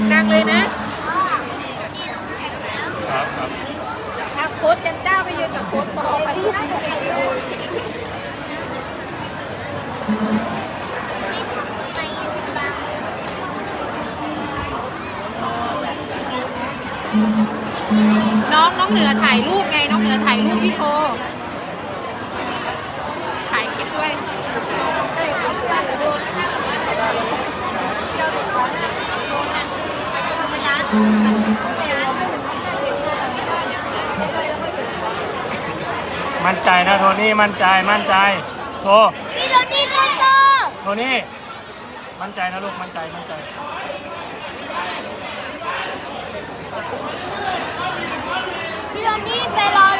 ากดังเลยนะ ครับครับ ถ้าโค้ชจันจ้าไปยืนกับโค้ชปอไปน้องน้องเหนือถ่ายรูปไง น้องเหนือถ่ายรูปพี่โค มั่นใจนะโทนี่มั่นใจมั่นใจโทโทนี่โตโทนี่มั่นใจนะลูกมั่นใจมั่นใจพี่โทนี่ไปรอ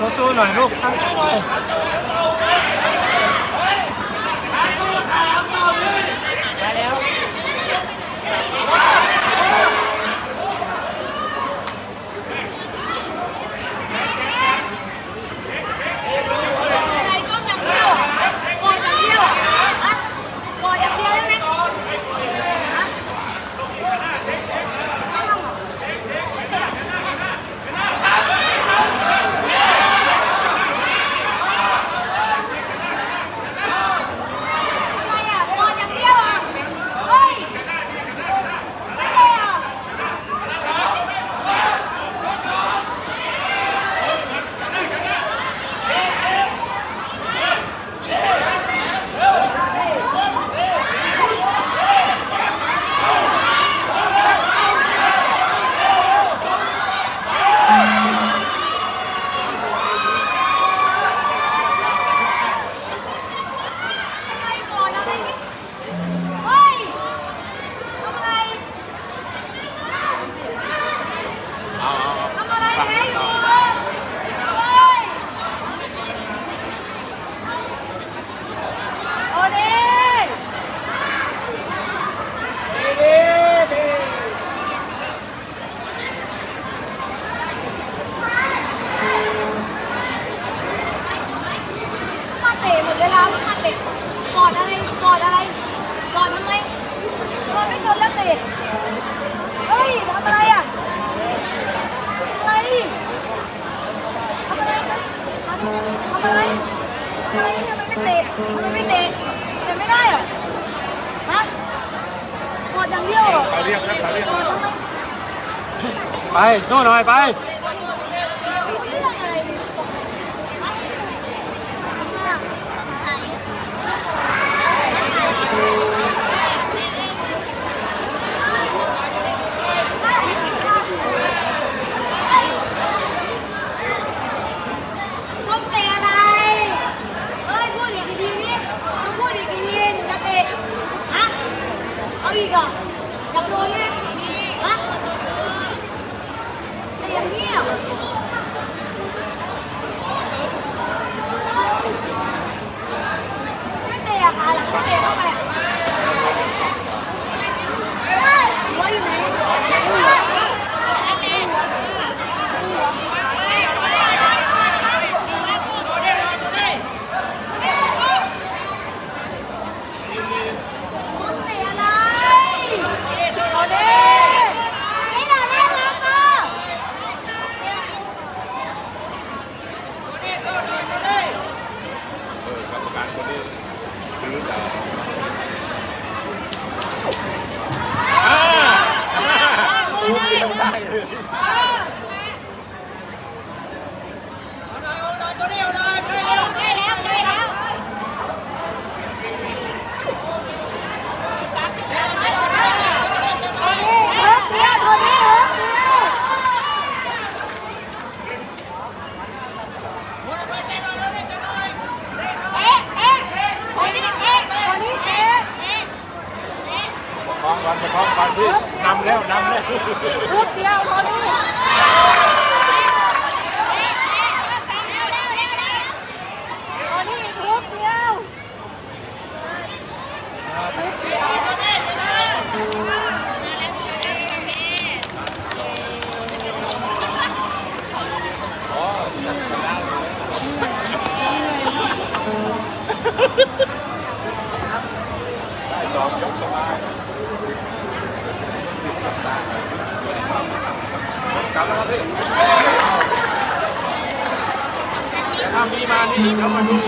số xôi nổi lúc tăng cái rồi รียกนะขาเรียกไปสู้หน่อยไป一个。 อะค่ะหลังพี่เดย์เข้าไปอะว่าอยู่ไหนคุณเป็นอะไรไม่เราเล่นแล้วก็กรรมการคนนี้ อ่าลูกเดียวได้เลย เฮ้ยเดียวตัวนี้เฮ้ย เอ๊ะเอ๊ะคนนี้เอ๊ะ ตัวนี้เอ๊ะ เอ๊ะเอ๊ะ ประคองก่อนประคองก่อนพี่ น้ำเลย รูปเดียวตัวนี้ว ลับแล้วครับพี่ถ้ามีมานี่เดี๋ยวมาดู